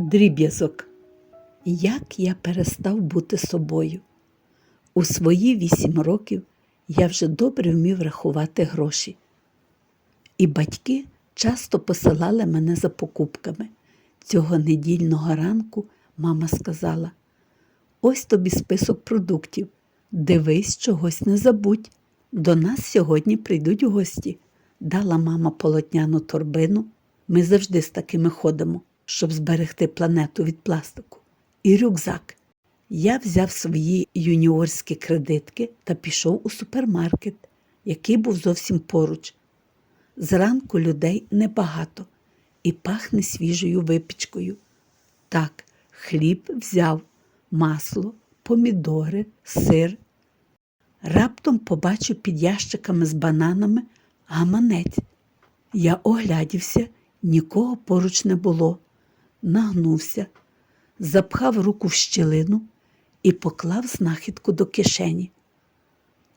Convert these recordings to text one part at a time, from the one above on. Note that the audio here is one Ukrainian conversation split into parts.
Дріб'язок. Як я перестав бути собою. У свої вісім років я вже добре вмів рахувати гроші. І батьки часто посилали мене за покупками. Цього недільного ранку мама сказала: ось тобі список продуктів. Дивись, чогось не забудь. До нас сьогодні прийдуть гості. Дала мама полотняну торбину. Ми завжди з такими ходимо, щоб зберегти планету від пластику. І рюкзак. Я взяв свої юніорські кредитки та пішов у супермаркет, який був зовсім поруч. Зранку людей небагато і пахне свіжою випічкою. Так, хліб взяв, масло, помідори, сир. Раптом побачив під ящиками з бананами гаманець. Я оглядівся, нікого поруч не було. Нагнувся, запхав руку в щілину і поклав знахідку до кишені.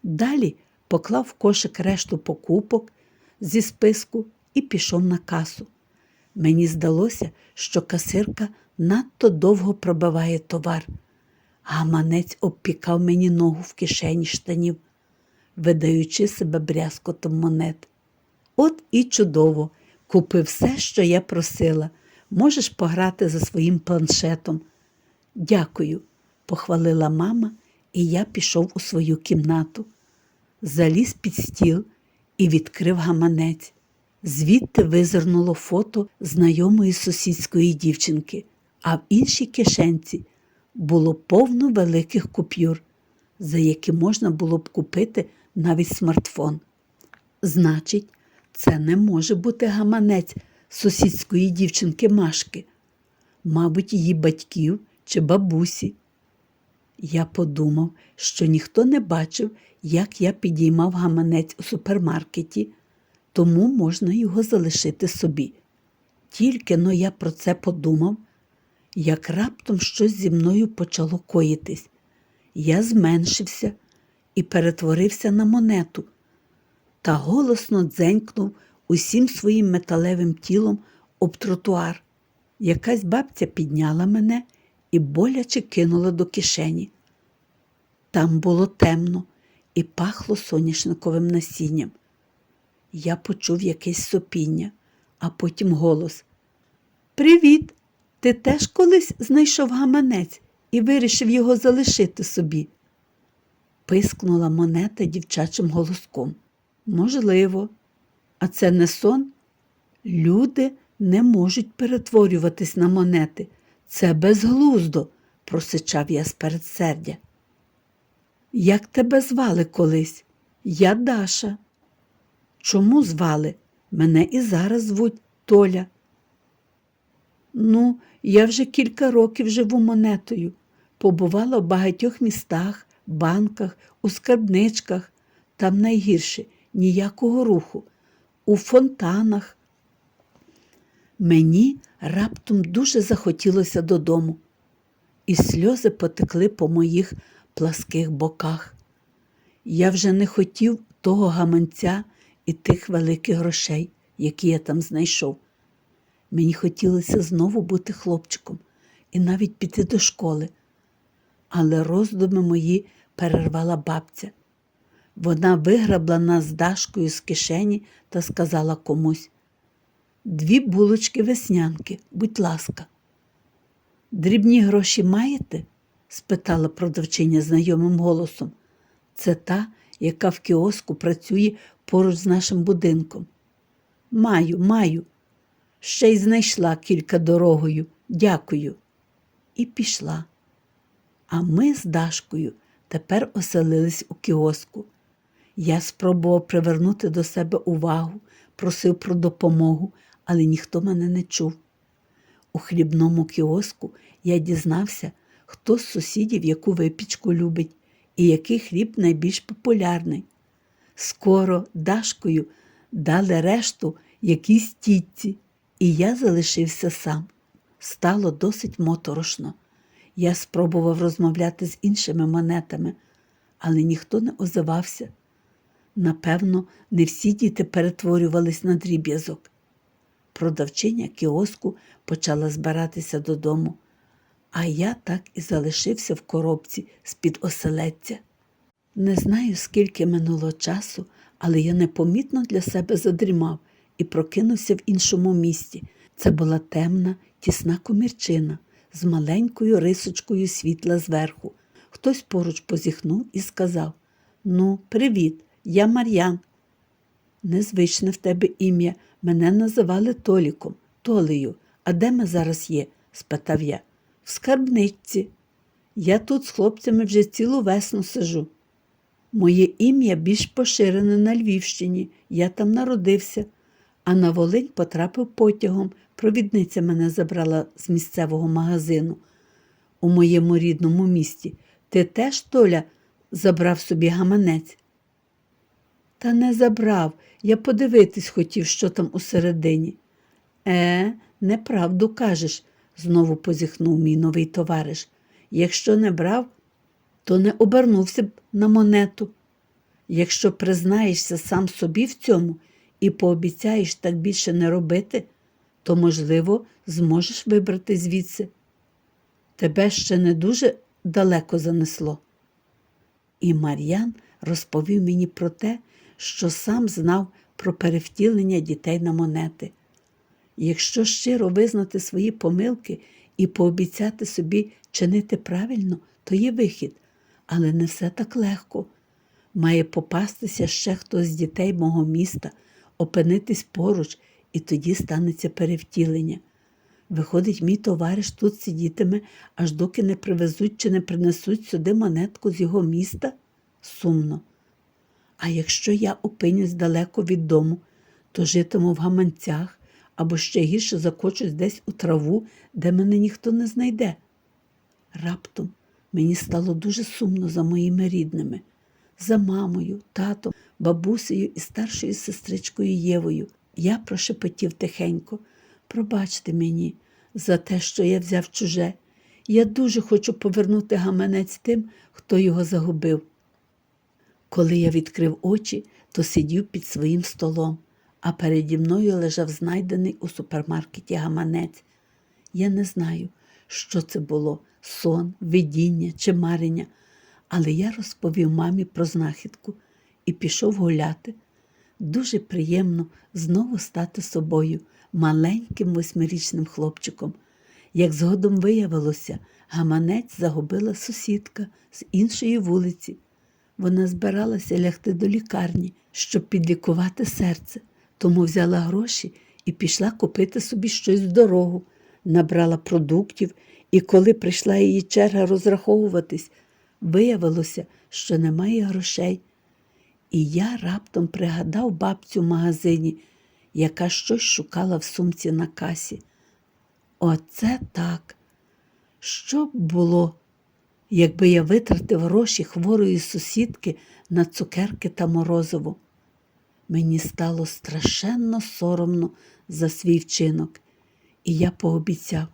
Далі поклав в кошик решту покупок зі списку і пішов на касу. Мені здалося, що касирка надто довго пробиває товар. Гаманець обпікав мені ногу в кишені штанів, видаючи себе брязкотом монет. От і чудово, купи все, що я просила. Можеш пограти за своїм планшетом. Дякую, похвалила мама, і я пішов у свою кімнату. Заліз під стіл і відкрив гаманець. Звідти визирнуло фото знайомої сусідської дівчинки, а в іншій кишенці було повно великих купюр, за які можна було б купити навіть смартфон. Значить, це не може бути гаманець сусідської дівчинки Машки, мабуть, її батьків чи бабусі. Я подумав, що ніхто не бачив, як я підіймав гаманець у супермаркеті, тому можна його залишити собі. Тільки но я про це подумав, як раптом щось зі мною почало коїтись. Я зменшився і перетворився на монету та голосно дзенькнув усім своїм металевим тілом об тротуар. Якась бабця підняла мене і боляче кинула до кишені. Там було темно і пахло соняшниковим насінням. Я почув якесь сопіння, а потім голос. Привіт! Ти теж колись знайшов гаманець і вирішив його залишити собі? Пискнула монета дівчачим голоском. Можливо, а це не сон? Люди не можуть перетворюватись на монети. Це безглуздо, просичав я з передсердя. Як тебе звали колись? Я Даша. Чому звали? Мене і зараз звуть Толя. Ну, я вже кілька років живу монетою. Побувала в багатьох містах, банках, у скарбничках. Там найгірше ніякого руху, у фонтанах. Мені раптом дуже захотілося додому, і сльози потекли по моїх пласких боках. Я вже не хотів того гаманця і тих великих грошей, які я там знайшов. Мені хотілося знову бути хлопчиком і навіть піти до школи. Але роздуми мої перервала бабця. Вона виграбла нас з Дашкою з кишені та сказала комусь Дві булочки веснянки, будь ласка. Дрібні гроші маєте? спитала продавчиня знайомим голосом. Це та, яка в кіоску працює поруч з нашим будинком. Маю, маю. Ще й знайшла кілька дорогою. Дякую. І пішла. А ми з Дашкою тепер оселились у кіоску. Я спробував привернути до себе увагу, просив про допомогу, але ніхто мене не чув. У хлібному кіоску я дізнався, хто з сусідів яку випічку любить і який хліб найбільш популярний. Скоро Дашкою дали решту якійсь тітці, і я залишився сам. Стало досить моторошно. Я спробував розмовляти з іншими монетами, але ніхто не озивався. Напевно, не всі діти перетворювались на дріб'язок. продавчиня кіоску почала збиратися додому, а я так і залишився в коробці з-під оселедця. Не знаю, скільки минуло часу, але я непомітно для себе задрімав і прокинувся в іншому місті. Це була темна, тісна комірчина з маленькою рисочкою світла зверху. Хтось поруч позіхнув і сказав: Ну, привіт, я Мар'ян. Незвичне в тебе ім'я. Мене називали Толіком, Толею. А де ми зараз є? спитав я. В скарбничці. Я тут з хлопцями вже цілу весну сижу. Моє ім'я більш поширене на Львівщині, я там народився, а на Волинь потрапив потягом. Провідниця мене забрала з місцевого магазину у моєму рідному місті. Ти теж, Толя, забрав собі гаманець? Та не забрав. Я подивитись хотів, що там усередині. Е, неправду кажеш, знову позіхнув мій новий товариш. Якщо не брав, то не обернувся б на монету. Якщо признаєшся сам собі в цьому і пообіцяєш так більше не робити, то, можливо, зможеш вибрати звідси. Тебе ще не дуже далеко занесло. І Мар'ян розповів мені про те, що сам знав про перевтілення дітей на монети. Якщо щиро визнати свої помилки і пообіцяти собі чинити правильно, то є вихід, але не все так легко. Має попастися ще хтось з дітей мого міста, опинитись поруч, і тоді станеться перевтілення. Виходить, мій товариш тут сидітиме, аж доки не привезуть чи не принесуть сюди монетку з його міста? Сумно. А якщо я опинюсь далеко від дому, то житиму в гаманцях або ще гірше закочусь десь у траву, де мене ніхто не знайде. Раптом мені стало дуже сумно за моїми рідними, за мамою, татом, бабусею і старшою сестричкою Євою. Я прошепотів тихенько. Пробачте мені за те, що я взяв чуже. Я дуже хочу повернути гаманець тим, хто його загубив. Коли я відкрив очі, то сидів під своїм столом, а переді мною лежав знайдений у супермаркеті гаманець. Я не знаю, що це було сон, видіння чи марення, але я розповів мамі про знахідку і пішов гуляти. Дуже приємно знову стати собою, маленьким восьмирічним хлопчиком. Як згодом виявилося, гаманець загубила сусідка з іншої вулиці. Вона збиралася лягти до лікарні, щоб підлікувати серце, тому взяла гроші і пішла купити собі щось в дорогу, набрала продуктів, і коли прийшла її черга розраховуватись, виявилося, що немає грошей. І я раптом пригадав бабцю в магазині, яка щось шукала в сумці на касі. Оце так. Що б було, якби я витратив гроші хворої сусідки на цукерки та морозиво? Мені стало страшенно соромно за свій вчинок, і я пообіцяв,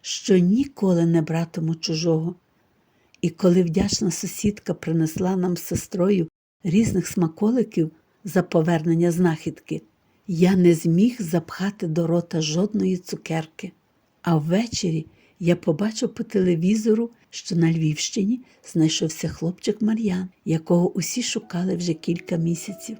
що ніколи не братиму чужого. І коли вдячна сусідка принесла нам з сестрою різних смаколиків за повернення знахідки, я не зміг запхати до рота жодної цукерки. А ввечері я побачив по телевізору, що на Львівщині знайшовся хлопчик Мар'ян, якого усі шукали вже кілька місяців.